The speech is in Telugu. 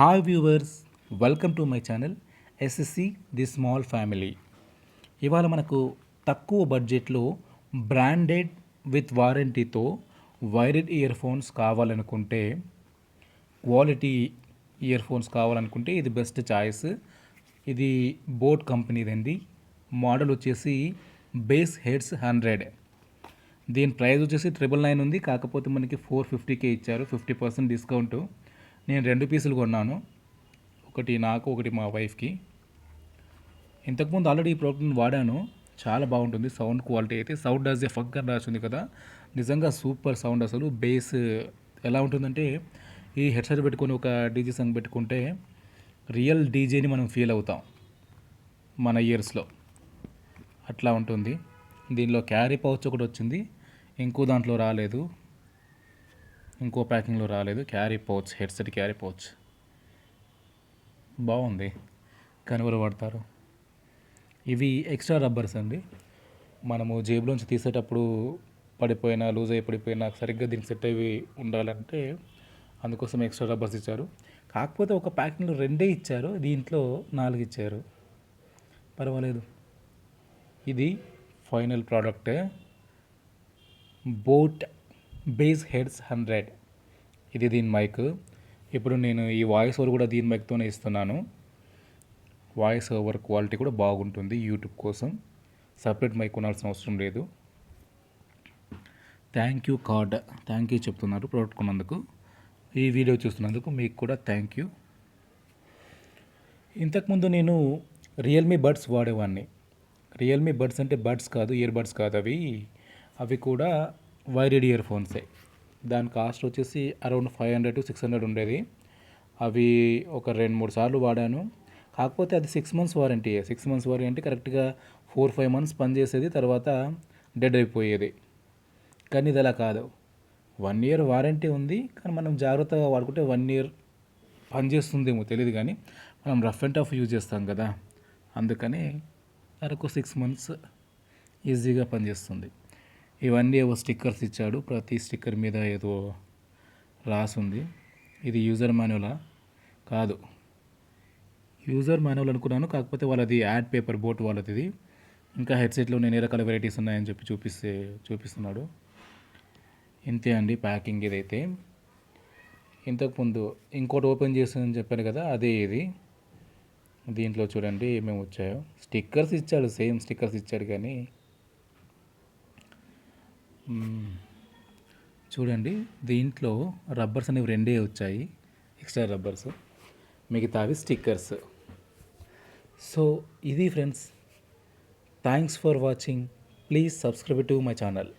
Hi viewers welcome to my channel SSC the small family ఇవాళ మనకు తక్కువ బడ్జెట్లో బ్రాండెడ్ విత్ వారంటీతో వైరెడ్ ఇయర్ ఫోన్స్ కావాలనుకుంటే క్వాలిటీ ఇయర్ ఫోన్స్ కావాలనుకుంటే ఇది బెస్ట్ చాయిస్ ఇది బోట్ కంపెనీదండి మోడల్ వచ్చేసి బేస్ హెడ్స్ హండ్రెడ్ దీని ప్రైస్ వచ్చేసి ట్రిపుల్ నైన్ ఉంది. కాకపోతే మనకి ఫోర్ ఫిఫ్టీకే ఇచ్చారు. ఫిఫ్టీ పర్సెంట్ డిస్కౌంట్ నేను రెండు పీసులు కొన్నాను. ఒకటి నాకు ఒకటి మా వైఫ్కి. ఇంతకుముందు ఆల్రెడీ ఈ ప్రోడక్ట్ని వాడాను. చాలా బాగుంటుంది సౌండ్ క్వాలిటీ అయితే. సౌండ్ డస్ ఏ ఫక్ అని రాసింది కదా. నిజంగా సూపర్ సౌండ్ అసలు. బేస్ ఎలా ఉంటుందంటే ఈ హెడ్సెట్ పెట్టుకొని ఒక డీజే సాంగ్ పెట్టుకుంటే రియల్ డీజేని మనం ఫీల్ అవుతాం మన ఇయర్స్లో. అట్లా ఉంటుంది. దీనిలో క్యారీ పౌచ్ ఒకటి వచ్చింది. ఇంకో దాంట్లో రాలేదు. ఇంకో ప్యాకింగ్లో రాలేదు. Carry pouch headset carry pouch. బాగుంది. కనుగోలు పడతారు ఇవి ఎక్స్ట్రా రబ్బర్స్ అండి. మనము జేబులోంచి తీసేటప్పుడు పడిపోయినా లూజ్ అయి పడిపోయినా సరిగ్గా దీనికి సెట్ అయ్యి ఉండాలంటే అందుకోసం ఎక్స్ట్రా రబ్బర్స్ ఇచ్చారు. కాకపోతే ఒక ప్యాకింగ్లో రెండే ఇచ్చారు. దీంట్లో నాలుగు ఇచ్చారు. పర్వాలేదు. ఇది final product. BoAt bass heads hundred. ఇది దీని మైక్. ఇప్పుడు నేను ఈ వాయిస్ ఓవర్ కూడా దీని మైక్తోనే ఇస్తున్నాను. వాయిస్ ఓవర్ క్వాలిటీ కూడా బాగుంటుంది యూట్యూబ్ కోసం. సపరేట్ మైక్ కొనాల్సిన అవసరం లేదు. Thank you card. Thank you చెప్తున్నారు ప్రోడక్ట్ కొన్నందుకు. ఈ వీడియో చూస్తున్నందుకు మీకు కూడా థ్యాంక్ యూ. ఇంతకుముందు నేను రియల్మీ బడ్స్ వాడేవాడిని రియల్మీ బడ్స్ అంటే బడ్స్ కాదు ఇయర్ బడ్స్ కాదు అవి. అవి కూడా వైరెడ్ ఇయర్ ఫోన్సే. దాని కాస్ట్ వచ్చేసి around five hundred to six hundred ఉండేది. అవి ఒక రెండు మూడు సార్లు వాడాను. కాకపోతే అది six months warranty. Six months warranty కరెక్ట్గా ఫోర్ ఫైవ్ మంత్స్ పనిచేసేది తర్వాత డెడ్ అయిపోయేది. కానీ ఇది అలా కాదు. వన్ ఇయర్ వారంటీ ఉంది. కానీ మనం జాగ్రత్తగా వాడుకుంటే వన్ ఇయర్ పనిచేస్తుందేమో తెలియదు కానీ మనం రఫ్ అండ్ టఫ్ యూజ్ చేస్తాం కదా. అందుకని అరకు సిక్స్ మంత్స్ ఈజీగా పనిచేస్తుంది ఇవన్నీ ఏవో స్టిక్కర్స్ ఇచ్చాడు. ప్రతి స్టిక్కర్ మీద ఏదో రాసుంది ఇది యూజర్ మాన్యువలా? కాదు. యూజర్ మాన్యువల్ అనుకున్నాను. కాకపోతే వాళ్ళది యాడ్ పేపర్ బోట్ వాళ్ళది ఇది ఇంకా హెడ్సెట్లో నేను ఏ రకాల వెరైటీస్ ఉన్నాయని చెప్పి చూపిస్తే చూపిస్తున్నాడు. ఇంతే అండి ప్యాకింగ్ ఇదైతే. ఇంతకుముందు ఇంకోటి ఓపెన్ చేస్తుందని చెప్పాను కదా అదే ఇది. దీంట్లో చూడండి ఏమేమి వచ్చాయో. స్టిక్కర్స్ ఇచ్చాడు సేమ్ స్టిక్కర్స్ ఇచ్చాడు కానీ చూడండి దీంట్లో రబ్బర్స్ అనేవి రెండే వచ్చాయి. Extra rubbers. మిగతావి స్టిక్కర్స్. సో ఇది friends thanks for watching. Please subscribe to my channel.